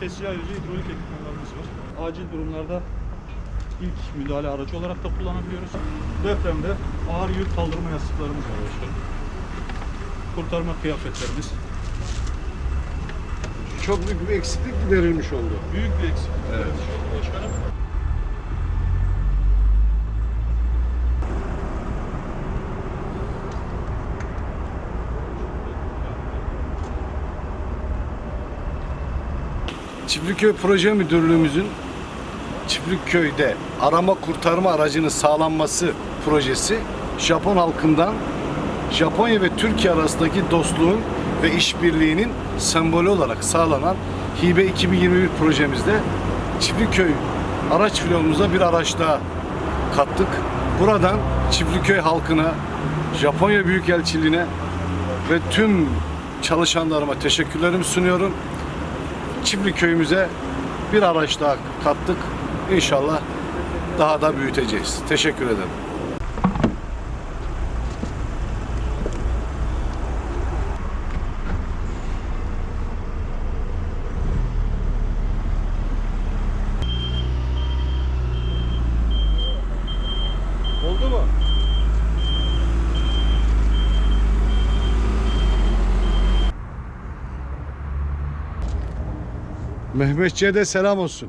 Kesici ayrıca hidrolik ekipmanlarımız var. Acil durumlarda ilk müdahale aracı olarak da kullanabiliyoruz. Depremde ağır yük kaldırma yastıklarımız var başkanım. Kurtarma kıyafetlerimiz. Çok büyük bir eksiklik giderilmiş oldu. Büyük bir eksiklik. Evet. Başkanım. Çiftlikköy Proje Müdürlüğümüzün Çiftlikköy'de arama kurtarma aracının sağlanması projesi Japon halkından Japonya ve Türkiye arasındaki dostluğun ve işbirliğinin sembolü olarak sağlanan Hibe 2021 projemizde Çiftlikköy araç filonumuza bir araç daha kattık. Buradan Çiftliköy halkına, Japonya Büyükelçiliğine ve tüm çalışanlarıma teşekkürlerimi sunuyorum. Çiftlik köyümüze bir araç daha kattık. İnşallah daha da büyüteceğiz. Teşekkür ederim. Mehmetçiğe de selam olsun.